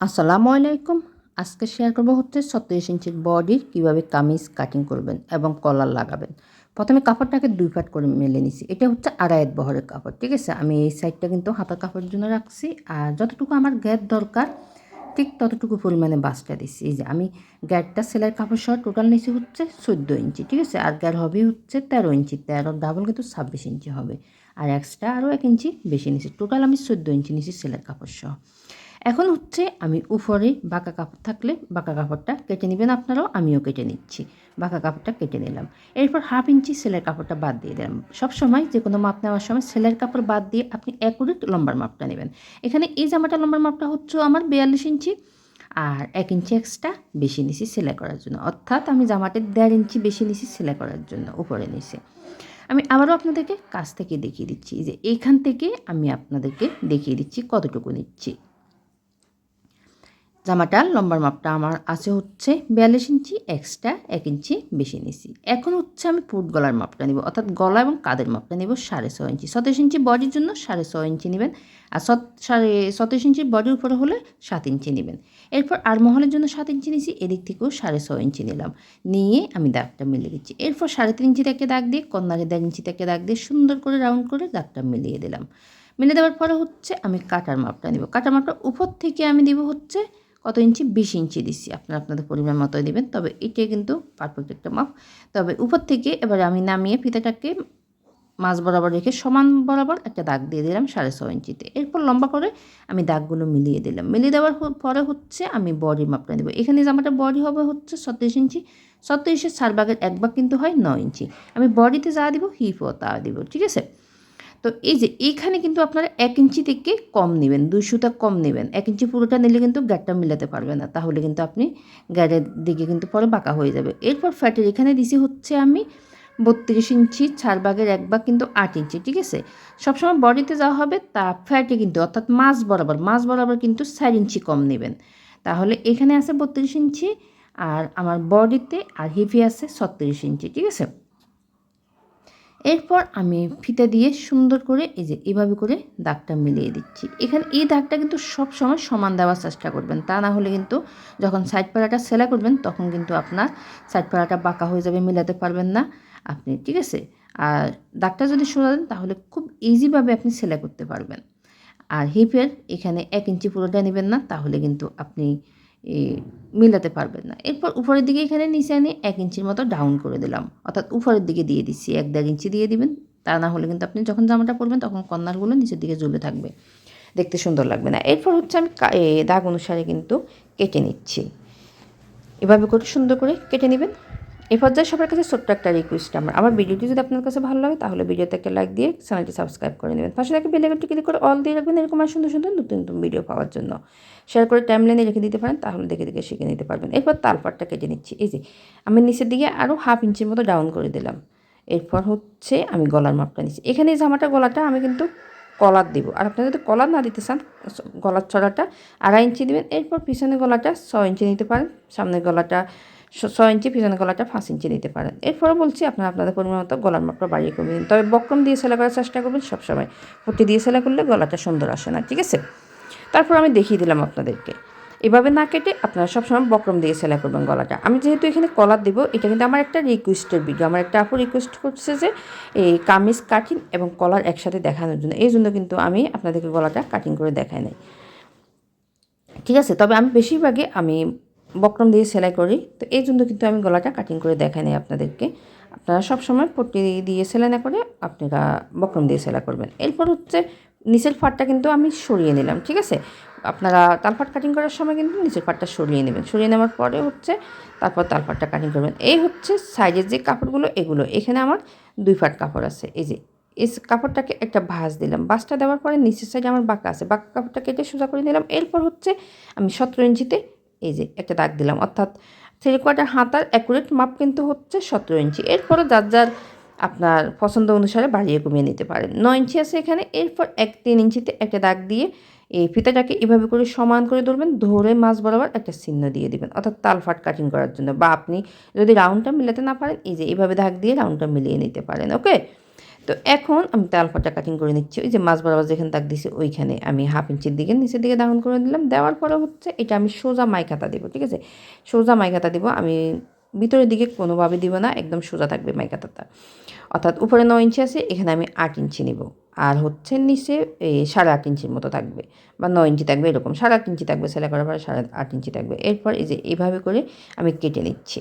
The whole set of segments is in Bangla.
আসসালামু আলাইকুম। আজকে শেয়ার করব হচ্ছে ছত্রিশ ইঞ্চির বডির কীভাবে কামিজ কাটিং করবেন এবং কলার লাগাবেন। প্রথমে কাপড়টাকে দুই পাট করে মেলে নিছি। এটা হচ্ছে আড়াইত বহরের কাপড়, ঠিক আছে? আমি এই সাইডটা কিন্তু হাতার কাপড়ের জন্য রাখছি। আর যতটুকু আমার গ্যাপ দরকার, ঠিক ততটুকু পরিমাণে বাসটা দিচ্ছি এই যে আমি গ্যারটা সেলাই কাপড় সহ টোটাল নিচে হচ্ছে চোদ্দ ইঞ্চি, ঠিক আছে? আর গ্যার হবে হচ্ছে তেরো ইঞ্চি। তেরো ডাবল কিন্তু ছাব্বিশ ইঞ্চি হবে। আর এক্সট্রা আরও এক ইঞ্চি বেশি নিছি। টোটাল আমি চোদ্দ ইঞ্চি নিছি সেলাই কাপড় সহ। এখন হচ্ছে আমি উপরে বাঁকা কাপড় থাকলে বাঁকা কাপড়টা কেটে নেবেন আপনারাও, আমিও কেটে নিচ্ছি। বাঁকা কাপড়টা কেটে নিলাম। এরপর হাফ ইঞ্চি সেলের কাপড়টা বাদ দিয়ে দিলাম। সবসময় যে কোনো মাপ নেওয়ার সময় সেলের কাপড় বাদ দিয়ে আপনি অ্যাকুরেট লম্বার মাপটা নেবেন। এখানে এই জামাটা লম্বার মাপটা হচ্ছে আমার বিয়াল্লিশ ইঞ্চি আর এক ইঞ্চি এক্সট্রা বেশি নিছি সেলাই করার জন্য। অর্থাৎ আমি জামাটা দেড় ইঞ্চি বেশি নিছি সেলাই করার জন্য উপরে নিছি। আমি আবারও আপনাদেরকে কাছ থেকে দেখিয়ে দিচ্ছি যে এইখান থেকে আমি আপনাদেরকে দেখিয়ে দিচ্ছি কতটুকু নিচ্ছি। জামাটার লম্বার মাপটা আমার আছে হচ্ছে বিয়াল্লিশ ইঞ্চি এক্সট্রা এক ইঞ্চি বেশি নিছি এখন হচ্ছে আমি পুট গলার মাপটা নিব, অর্থাৎ গলা এবং কাদের মাপটা নিব সাড়ে ছয় ইঞ্চি। সতেশ ইঞ্চি বডির জন্য সাড়ে ছয় ইঞ্চি নেবেন আর সত, সাড়ে সতেশ ইঞ্চি বডির উপরে হলে সাত ইঞ্চি নেবেন। এরপর আর মহলের জন্য সাত ইঞ্চি নিছি এদিক থেকেও সাড়ে ছয় ইঞ্চি নিলাম। নিয়ে আমি দাগটা মিলিয়ে দিচ্ছি। এরপর সাড়ে তিন ইঞ্চি থেকে দাগ দিয়ে, কন্যারে দেড় ইঞ্চি থেকে দাগ দিয়ে সুন্দর করে রাউন্ড করে দাগটা মিলিয়ে দিলাম। মিলিয়ে দেওয়ার পরে হচ্ছে আমি কাটার মাপটা নিব। কাটার মাপটা উপর থেকে আমি দিব হচ্ছে কত ইঞ্চি? বিশ ইঞ্চি দিচ্ছি। আপনারা আপনাদের পরিমাণ মতো দেবেন। তবে এটাই কিন্তু পারফেক্ট একটা মাপ। তবে উপর থেকে এবারে আমি নামিয়ে ফিতাটাকে মাছ বরাবর রেখে সমান বরাবর একটা দাগ দিয়ে দিলাম সাড়ে ছ ইঞ্চিতে। এরপর লম্বা করে আমি দাগগুলো মিলিয়ে দিলাম। মিলিয়ে দেওয়ার পরে হচ্ছে আমি বডি মাপটা দেবো। এখানে জামাটা বডি হবে হচ্ছে ছত্রিশ ইঞ্চি। ছত্রিশের চার ভাগের এক ভাগ কিন্তু হয় ন ইঞ্চি। আমি বডিতে যা দিব হিপও তা দিব, ঠিক আছে? তো এই যে এইখানে কিন্তু আপনারা এক ইঞ্চি থেকে কম নেবেন, দুই সুতা কম নেবেন। এক ইঞ্চি পুরোটা নিলে কিন্তু গ্যাটটা মিলাতে পারবে না। তাহলে কিন্তু আপনি গ্যাটের দিকে কিন্তু পরে বাঁকা হয়ে যাবে। এরপর ফ্যাটের এখানে দিছি হচ্ছে আমি বত্রিশ ইঞ্চি ছাড় বাগের এক ভাগ কিন্তু আট ইঞ্চি, ঠিক আছে? সবসময় বডিতে যাওয়া হবে, তা ফ্যাটে কিন্তু, অর্থাৎ মাছ বরাবর মাছ বরাবর কিন্তু চার ইঞ্চি কম নেবেন। তাহলে এখানে আছে বত্রিশ ইঞ্চি, আর আমার বডিতে আর হিপি আছে ছত্রিশ ইঞ্চি, ঠিক আছে? এরপর আমি ফিতা দিয়ে সুন্দর করে এই যে এভাবে করে দাগটা মিলিয়ে দিচ্ছি। এখানে এই দাগটা কিন্তু সব সময় সমান দেওয়ার চেষ্টা করবেন। তা না হলে কিন্তু যখন সাইড পাড়াটা সেলাই করবেন, তখন কিন্তু আপনার সাইড পাড়াটা বাঁকা হয়ে যাবে, মিলাতে পারবেন না আপনি, ঠিক আছে? আর দাগটা যদি সোজা দেন, তাহলে খুব ইজিভাবে আপনি সেলাই করতে পারবেন। আর হিপের এখানে এক ইঞ্চি পুরোটা নেবেন না, তাহলে কিন্তু আপনি মিলাতে পারবেন না। এরপর উপরের দিকে এখানে নিচে আনি এক ইঞ্চির মতো ডাউন করে দিলাম। অর্থাৎ উপরের দিকে দিয়ে দিচ্ছি, এক দেড় ইঞ্চি দিয়ে দিবেন। তা না হলে কিন্তু আপনি যখন জামাটা পরবেন তখন কর্নারগুলো নিচের দিকে ঝুলে থাকবে। দেখতে সুন্দর লাগবে না। এরপর হচ্ছে আমি দাগ অনুসারে কিন্তু কেটে নিচ্ছি। এভাবে করে সুন্দর করে কেটে নেবেন। এই পর্যায়ে সবার কাছে ছোট্ট একটা রিকোয়েস্ট আমার। আমার ভিডিওটি যদি আপনার কাছে ভালো লাগে, তাহলে ভিডিওতে একটা লাইক দিয়ে চ্যানেলটি সাবস্ক্রাইব করে নেবেন। পাশে থেকে বেলাইকনটি ক্লিক করে অল দিয়ে রাখবেন, এরকম আর সুন্দর সুন্দর নতুন নতুন ভিডিও পাওয়ার জন্য। শেয়ার করে টাইম লাইনে রেখে দিতে পারেন, তাহলে দেখে দেখে শিখে নিতে পারবেন। এরপর তালপাটটা কেটে নিচ্ছি। এই যে, আমি নিচের দিকে আরও হাফ ইঞ্চির মতো ডাউন করে দিলাম। এরপর হচ্ছে আমি গলার মাপটা নিচ্ছি। এখানে এই জামাটা গলাটা, আমি কিন্তু কলার দিব। আর আপনি যদি কলার না দিতে চান গলার ছড়াটা আড়াই ইঞ্চি দেবেন। এরপর পিছনে গলাটা ছ ইঞ্চি নিতে পারেন। সামনের গলাটা ছয় ইঞ্চি পিছনে গলাটা পাঁচ ইঞ্চি নিতে পারেন। এরপরে বলছি, আপনারা আপনাদের পরিমাণ মতো গলার মাপটা বাড়িয়ে করবেন তবে বক্রম দিয়ে সেলাই করার চেষ্টা করবেন, সবসময় পট্টি দিয়ে সেলাই করলে গলাটা সুন্দর আসে না, ঠিক আছে? তারপর আমি দেখিয়ে দিলাম আপনাদেরকে। এভাবে না কেটে আপনারা সবসময় বক্রম দিয়ে সেলাই করবেন গলাটা। আমি যেহেতু এখানে কলার দেবো, এটা কিন্তু আমার একটা রিকোয়েস্টের ভিডিও আমার একটা আপু রিকোয়েস্ট করছে যে, এই কামিজ কাটিং এবং কলার একসাথে দেখানোর জন্য। এই জন্য কিন্তু আমি আপনাদেরকে গলাটা কাটিং করে দেখাই নাই। ঠিক আছে? তবে আমি বেশিরভাগে আমি বক্রম দিয়ে সেলাই করি। তো এই জন্য কিন্তু আমি গলাটা কাটিং করে দেখাই নাই আপনাদেরকে। আপনারা সবসময় পট্টি দিয়ে সেলাই না করে আপনারা বক্রম দিয়ে সেলাই করবেন। এরপর হচ্ছে নিচের ফাটটা কিন্তু আমি সরিয়ে নিলাম, ঠিক আছে? আপনারা তালফাট কাটিং করার সময় কিন্তু নিচের পাটটা সরিয়ে নেবেন। সরিয়ে নেওয়ার পরে হচ্ছে তারপর তালফাটটা কাটিং করবেন। এই হচ্ছে সাইজের যে কাপড়গুলো, এগুলো। এখানে আমার দুই ফাট কাপড় আছে। এই যে, এই কাপড়টাকে একটা ভাঁজ দিলাম। ভাঁজটা দেওয়ার পরে নিচের সাইডে আমার বাঁকা আছে। বাঁকা কাপড়টা কেটে সোজা করে নিলাম। এরপর হচ্ছে আমি সতেরো ইঞ্চিতে এই যে একটা দাগ দিলাম। অর্থাৎ থ্রি কোয়ার্টার হাতার অ্যাকুরেট মাপ কিন্তু হচ্ছে সতেরো ইঞ্চি। এরপরে যার যার আপনার পছন্দ অনুসারে বাড়িয়ে কমিয়ে নিতে পারেন। নয় ইঞ্চি আছে এখানে, এরপর এক তিন ইঞ্চিতে একটা দাগ দিয়ে এই ফিতাটাকে এভাবে করে সমান করে ধরবেন, ধরে মাছ বরাবর একটা চিহ্ন দিয়ে দিবেন। অর্থাৎ তালফাট কাটিং করার জন্য। বা আপনি যদি রাউন্ডটা মিলাতে না পারেন, এই যে এইভাবে দাগ দিয়ে রাউন্ডটা মিলিয়ে নিতে পারেন ওকে তো এখন আমি তালফাটা কাটিং করে নিচ্ছি। ওই যে মাছ বরাবর যেখানে দাগ দিছি, ওইখানে আমি হাফ ইঞ্চির দিকে, নিচের দিকে দাগন করে দিলাম। দেওয়ার পরে হচ্ছে এটা আমি সোজা মাইকাতা দেবো, ঠিক আছে? সোজা মাইকাতা দিব, আমি ভিতরের দিকে কোনোভাবে দিব না, একদম সোজা থাকবে মাইকাতাটা অর্থাৎ উপরে নয় ইঞ্চি আছে, এখানে আমি আট ইঞ্চি নিব। আর হচ্ছে নিচে এই সাড়ে আট ইঞ্চির মতো থাকবে, বা নয় ইঞ্চি থাকবে, এরকম সাড়ে আট ইঞ্চি থাকবে সেলাই করার পরে সাড়ে আট ইঞ্চি থাকবে। এরপর এই যে এইভাবে করে আমি কেটে নিচ্ছি।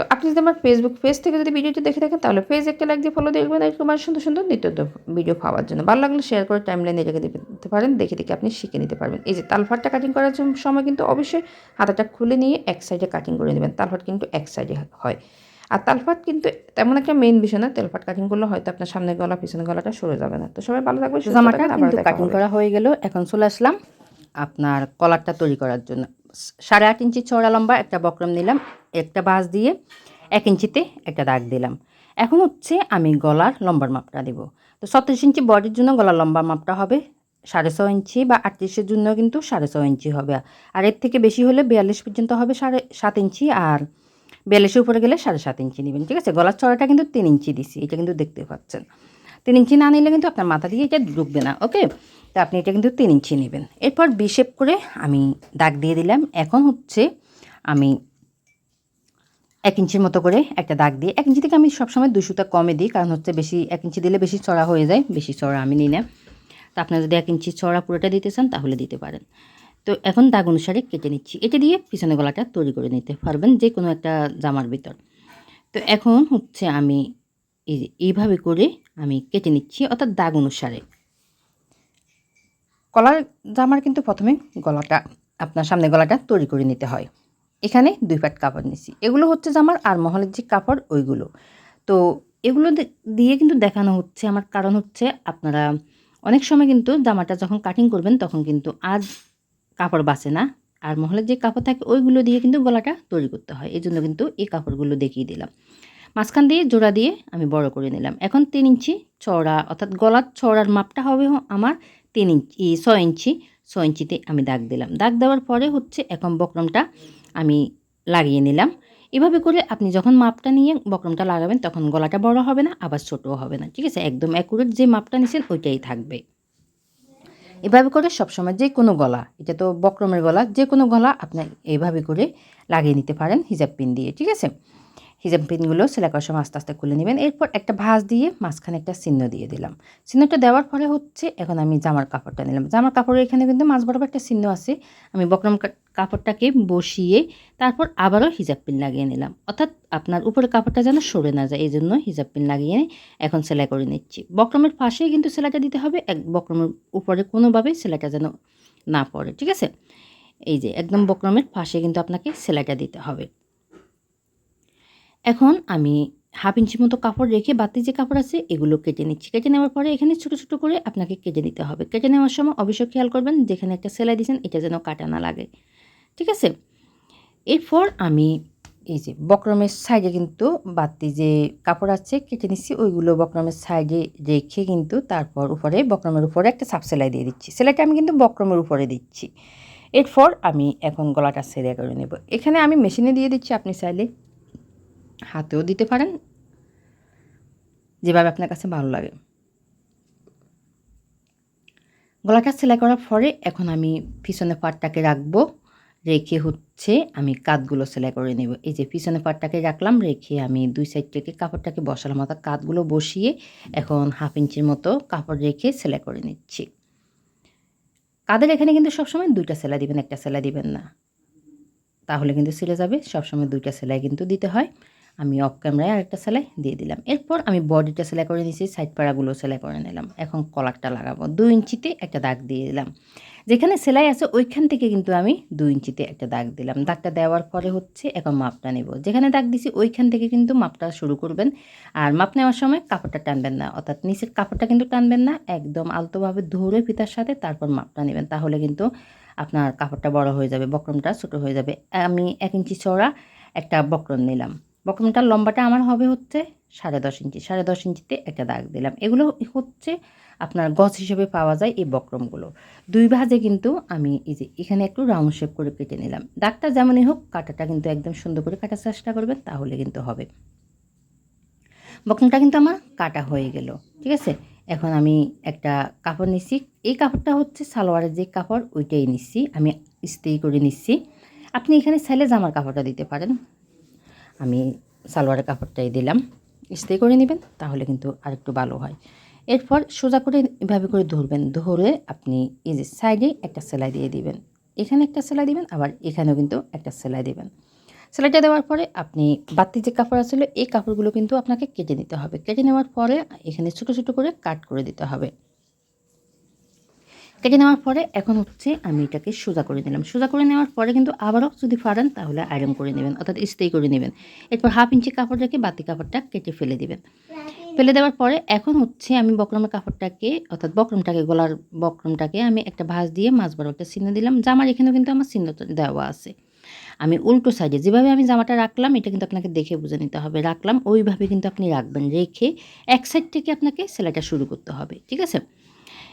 তো আপনি যদি আমার ফেসবুক পেজ থেকে যদি ভিডিওটি দেখে থাকেন তাহলে পেজ একটা লাইক দিয়ে ফলো দেখবেন। এরকম আর সুন্দর সুন্দর নিত্য ভিডিও পাওয়ার জন্য। ভালো লাগলে শেয়ার করে টাইম লাইনে রেখে দিতে পারেন। দেখে দেখে আপনি শিখে নিতে পারবেন। এই যে তালফাটটা কাটিং করার সময় কিন্তু অবশ্যই হাতাটা খুলে নিয়ে এক সাইডে কাটিং করে নেবেন। তালফাট কিন্তু এক সাইডে হয়। আর তালফাট কিন্তু তেমন একটা মেইন বিষয় না। তেলফাট কাটিং করলে হয়তো আপনার সামনে গলা পিছনে গলাটা সরে যাবে না। তো সবাই ভালো থাকবে জামাটা কিন্তু কাটিং করা হয়ে গেল। এখন চলে আসলাম আপনার কলারটা তৈরি করার জন্য। সাড়ে আট ইঞ্চি চড়া লম্বা একটা বক্রম নিলাম। একটা বাঁশ দিয়ে এক ইঞ্চিতে একটা দাগ দিলাম। এখন হচ্ছে আমি গলার লম্বার মাপটা দেব। তো ছত্রিশ ইঞ্চি বডির জন্য গলার লম্বার মাপটা হবে সাড়ে ছ ইঞ্চি বা আটত্রিশের জন্য কিন্তু সাড়ে ছ ইঞ্চি হবে। আর এর থেকে বেশি হলে বিয়াল্লিশ পর্যন্ত হবে সাড়ে সাত ইঞ্চি আর বিয়াল্লিশের উপরে গেলে সাড়ে সাত ইঞ্চি নেবেন, ঠিক আছে? গলার চড়াটা কিন্তু তিন ইঞ্চি দিছি, এটা কিন্তু দেখতে পাচ্ছেন। তিন ইঞ্চি না নিলে কিন্তু আপনার মাথা দিয়ে এটা ঢুকবে না, ওকে? তো আপনি এটা কিন্তু তিন ইঞ্চি নেবেন। এরপর বিশেপ করে আমি দাগ দিয়ে দিলাম। এখন হচ্ছে আমি এক ইঞ্চির মতো করে একটা দাগ দিয়ে, এক ইঞ্চি থেকে আমি সবসময় দুশোটা কমে দিই, কারণ হচ্ছে বেশি এক ইঞ্চি দিলে বেশি চড়া হয়ে যায়, বেশি চড়া আমি নিই না। তো আপনারা যদি এক ইঞ্চি চড়া পুরোটা দিতে চান, তাহলে দিতে পারেন। তো এখন দাগ অনুসারে কেটে নিচ্ছি। এটা দিয়ে পিছনে গলাটা তৈরি করে নিতে পারবেন যে কোনো একটা জামার ভিতর। তো এখন হচ্ছে আমি এই এইভাবে করে আমি কেটে নিচ্ছি, অর্থাৎ দাগ অনুসারে। কলার জামার কিন্তু প্রথমে গলাটা, আপনার সামনে গলাটা তৈরি করে নিতে হয়। এখানে দুই পাট কাপড় নিছি। এগুলো হচ্ছে জামার আর মহলের যে কাপড়, ওইগুলো। তো এগুলো দিয়ে কিন্তু দেখানো হচ্ছে, আমার কারণ হচ্ছে আপনারা অনেক সময় কিন্তু জামাটা যখন কাটিং করবেন তখন কিন্তু আজ কাপড় বাঁচে না। আর মহলের যে কাপড় থাকে, ওইগুলো দিয়ে কিন্তু গলাটা তৈরি করতে হয়। এই জন্য কিন্তু এই কাপড়গুলো দেখিয়ে দিলাম। মাঝখান দিয়ে জোড়া দিয়ে আমি বড় করে নিলাম। এখন তিন ইঞ্চি চড়া অর্থাৎ গলার চড়ার মাপটা হবে আমার তিন ইঞ্চি ছয় ইঞ্চি। ছয় ইঞ্চিতে আমি দাগ দিলাম। দাগ দেওয়ার পরে হচ্ছে এখন বক্রমটা আমি লাগিয়ে নিলাম। এভাবে করে আপনি যখন মাপটা নিয়ে বক্রমটা লাগাবেন তখন গলাটা বড় হবে না, আবার ছোটও হবে না, ঠিক আছে? একদম অ্যাকুরেট যে মাপটা নিছেন ওইটাই থাকবে। এভাবে করে সবসময় যে কোনো গলা, এটা তো বক্রমের গলা, যে কোনো গলা আপনি এইভাবে করে লাগিয়ে নিতে পারেন হিজাব পিন দিয়ে, ঠিক আছে? হিজাব পিনগুলো সেলাই করার সময় আস্তে আস্তে খুলে নেবেন। এরপর একটা ভাঁজ দিয়ে মাঝখানে একটা চিহ্ন দিয়ে দিলাম। চিহ্নটা দেওয়ার পরে হচ্ছে এখন আমি জামার কাপড়টা নিলাম। জামার কাপড়ের এখানে কিন্তু মাছ বরাবর একটা চিহ্ন আছে। আমি বকরম কাপড়টাকে বসিয়ে তারপর আবারও হিজাব পিন লাগিয়ে নিলাম। অর্থাৎ আপনার উপরে কাপড়টা যেন সরে না যায় এই জন্য হিজাব পিন লাগিয়ে এখন সেলাই করে নিচ্ছি। বক্রমের পাশেই কিন্তু সেলাইটা দিতে হবে। এক বক্রমের উপরে কোনোভাবেই সেলাইটা যেন না পড়ে, ঠিক আছে? এই যে, একদম বক্রমের পাশে কিন্তু আপনাকে সেলাইটা দিতে হবে। এখন আমি হাফ ইঞ্চি মতো কাপড় রেখে বাতি যে কাপড় আছে, এগুলো কেটে নিচ্ছি। কেটে নেওয়ার পরে এখানে ছোটো ছোটো করে আপনাকে কেটে নিতে হবে। কেটে নেওয়ার সময় অবশ্যই খেয়াল করবেন যেখানে একটা সেলাই দিয়েছেন, এটা যেন কাটা না লাগে। ঠিক আছে? এরপর আমি এই যে বক্রমের সাইডে কিন্তু বাতি যে কাপড় আছে, কেটে নিচ্ছি, ওইগুলো বক্রমের সাইডে রেখে কিন্তু তারপর উপরে, বক্রমের উপরে একটা সাপ সেলাই দিয়ে দিচ্ছি। সেলাইটা আমি কিন্তু বক্রমের উপরে দিচ্ছি। এরপর আমি এখন গলাটা সেলাই করে নেব। এখানে আমি মেশিনে দিয়ে দিচ্ছি, আপনি চাইলে হাতেও দিতে পারেন। যেভাবে আপনার কাছে ভালো লাগে। গলাটা সেলাই করার পরে এখন আমি পিছনে পাটটাকে রাখব। রেখে হচ্ছে আমি কাতগুলো সেলাই করে নেব। এই যে পিছনে পাটটাকে রাখলাম, রেখে আমি দুই সাইড থেকে কাপড়টাকে বসালাম। অর্থাৎ কাতগুলো বসিয়ে এখন হাফ ইঞ্চির মতো কাপড় রেখে সেলাই করে নিচ্ছি। কাদের এখানে কিন্তু সবসময় দুইটা সেলাই দিবেন, একটা সেলাই দিবেন না। তাহলে কিন্তু সিলে যাবে। সবসময় দুইটা সেলাই কিন্তু দিতে হয়। আমি অফ ক্যামেরায় আরেকটা সেলাই দিয়ে দিলাম। এরপর আমি বডিটা সেলাই করে নিয়েছি সাইড পাড়াগুলো সেলাই করে নিলাম। এখন কলারটা লাগাবো। দুই ইঞ্চিতে একটা দাগ দিয়ে দিলাম। যেখানে সেলাই আছে ওইখান থেকে কিন্তু আমি দুই ইঞ্চিতে একটা দাগ দিলাম। দাগটা দেওয়ার পরে হচ্ছে এখন মাপটা নেব। যেখানে দাগ দিছি ওইখান থেকে কিন্তু মাপটা শুরু করবেন। আর মাপ নেওয়ার সময় কাপড়টা টানবেন না। অর্থাৎ নিচের কাপড়টা কিন্তু টানবেন না, একদম আলতোভাবে ধরে ফিতার সাথে তারপর মাপটা নেবেন। তাহলে কিন্তু আপনার কাপড়টা বড় হয়ে যাবে, বক্রমটা ছোট হয়ে যাবে। আমি এক ইঞ্চি চড়া একটা বক্রম নিলাম। বক্রমটার লম্বাটা আমার হবে হচ্ছে সাড়ে দশ ইঞ্চি। সাড়ে দশ ইঞ্চিতে একটা দাগ দিলাম। এগুলো হচ্ছে আপনার গছ হিসেবে পাওয়া যায় এই বক্রমগুলো। দুই ভাজে কিন্তু আমি এই যে এখানে একটু রাউন্ড শেপ করে কেটে নিলাম। দাগটা যেমনই হোক, কাটাটা কিন্তু একদম সুন্দর করে কাটার চেষ্টা করবেন, তাহলে কিন্তু হবে। বক্রমটা কিন্তু আমার কাটা হয়ে গেল, ঠিক আছে? এখন আমি একটা কাপড় নিচ্ছি এই কাপড়টা হচ্ছে সালোয়ারের যে কাপড়, ওইটাই নিচ্ছি আমি ইস্ত্রি করে নিচ্ছি আপনি এখানে চাইলে জামার কাপড়টা দিতে পারেন। আমি সালোয়ারের কাপড়টাই দিলাম। ইস্ত্রি করে নেবেন, তাহলে কিন্তু আরেকটু ভালো হয়। এরপর সোজা করে এভাবে করে ধরবেন, ধরে আপনি এই যে সাইডে একটা সেলাই দিয়ে দিবেন। এখানে একটা সেলাই দিবেন, আবার এখানেও কিন্তু একটা সেলাই দিবেন। সেলাইটা দেওয়ার পরে আপনি বাড়তি যে কাপড় আছিল এই কাপড়গুলো কিন্তু আপনাকে কেটে নিতে হবে। কেটে নেওয়ার পরে এখানে ছোটো ছোটো করে কাট করে দিতে হবে। কেটে নেওয়ার পরে এখন হচ্ছে আমি এটাকে সোজা করে নিলাম। সোজা করে নেওয়ার পরে কিন্তু আবারও যদি পারেন তাহলে আয়রন করে নেবেন, অর্থাৎ ইস্ত্রি করে নেবেন। এরপর হাফ ইঞ্চি কাপড় রেখে বাতি কাপড়টা কেটে ফেলে দিবেন। ফেলে দেওয়ার পরে এখন হচ্ছে আমি বকরমের কাপড়টাকে, অর্থাৎ বকরমটাকে, গলার বকরমটাকে আমি একটা ভাঁজ দিয়ে মাছ বড় একটা চিহ্ন দিলাম। জামার এখানেও কিন্তু আমার চিহ্ন দেওয়া আছে। আমি উল্টো সাইডে যেভাবে আমি জামাটা রাখলাম, এটা কিন্তু আপনাকে দেখে বুঝে নিতে হবে। রাখলাম, ওইভাবে কিন্তু আপনি রাখবেন। রেখে এক সাইড থেকে আপনাকে সেলাইটা শুরু করতে হবে, ঠিক আছে?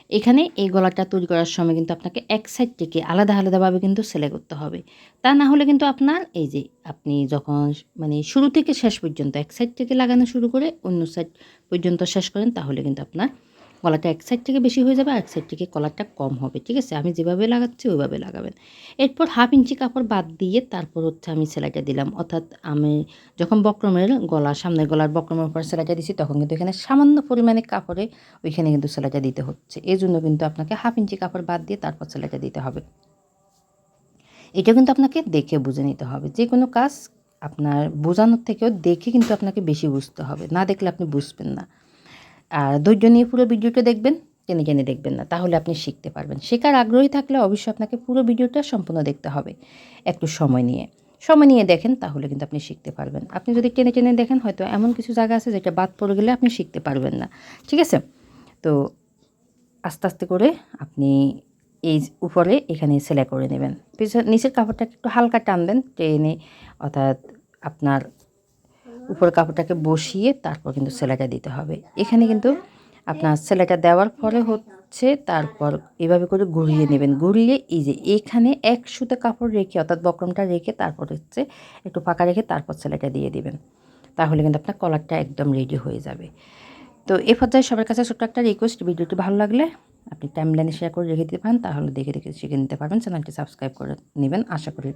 এখানে এই গলাটা তৈরি করার সময় কিন্তু আপনাকে এক সাইড থেকে আলাদা আলাদাভাবে কিন্তু সেলাই করতে হবে। তা না হলে কিন্তু আপনার এই যে আপনি যখন মানে শুরু থেকে শেষ পর্যন্ত এক সাইড থেকে লাগানো শুরু করে অন্য সাইড পর্যন্ত শেষ করেন, তাহলে কিন্তু আপনার গলাটা এক সাইড থেকে বেশি হয়ে যাবে এক সাইড থেকে কলারটা কম হবে, ঠিক আছে? আমি যেভাবে লাগাচ্ছি, ওইভাবে লাগাবেন। এরপর হাফ ইঞ্চি কাপড় বাদ দিয়ে তারপর হচ্ছে আমি সেলাইটা দিলাম। অর্থাৎ আমি যখন বক্রমের গলা সামনের গলার বক্রমের উপর সেলাইটা দিছি, তখন কিন্তু এখানে সামান্য পরিমাণে কাপড়ে ওইখানে কিন্তু সেলাইটা দিতে হচ্ছে। এই জন্য কিন্তু আপনাকে হাফ ইঞ্চি কাপড় বাদ দিয়ে তারপর সেলাইটা দিতে হবে। এটা কিন্তু আপনাকে দেখে বুঝে নিতে হবে। যে কোনো কাজ আপনার বোঝানোর থেকেও দেখে কিন্তু আপনাকে বেশি বুঝতে হবে। না দেখলে আপনি বুঝবেন না। আর ধৈর্য নিয়ে পুরো ভিডিওটা দেখবেন, টেনে টেনে দেখবেন না, তাহলে আপনি শিখতে পারবেন। শেখার আগ্রহী থাকলে অবশ্যই আপনাকে পুরো ভিডিওটা সম্পূর্ণ দেখতে হবে, একটু সময় নিয়ে। সময় নিয়ে দেখেন, তাহলে কিন্তু আপনি শিখতে পারবেন। আপনি যদি টেনে টেনে দেখেন, হয়তো এমন কিছু জায়গা আছে যেটা বাদ পড়ে গেলে আপনি শিখতে পারবেন না, ঠিক আছে? তো আস্তে আস্তে করে আপনি এই উপরে এখানে সেলাই করে নেবেন। পিছন, নিচের কাপড়টা একটু হালকা টানবেন, টেনে, অর্থাৎ আপনার উপর কাপড়টাকে বসিয়ে তারপর কিন্তু সেলাইটা দিতে হবে। এখানে কিন্তু আপনার সেলাইটা দেওয়ার পরে হচ্ছে তারপর এভাবে করে ঘুরিয়ে নেবেন। ঘুরিয়ে এই যে এখানে এক সুতো কাপড় রেখে, অর্থাৎ বক্রমটা রেখে তারপর হচ্ছে একটু ফাঁকা রেখে তারপর সেলাইটা দিয়ে দিবেন। তাহলে কিন্তু আপনার কলারটা একদম রেডি হয়ে যাবে। তো এ পর্যায়ে সবার কাছে ছোট্ট একটা রিকোয়েস্ট ভিডিওটি ভালো লাগলে আপনি টাইম লাইনে শেয়ার করে রেখে দিতে পারেন, তাহলে দেখে দেখে শিখে নিতে পারবেন। চ্যানেলটি সাবস্ক্রাইব করে নেবেন। আশা করি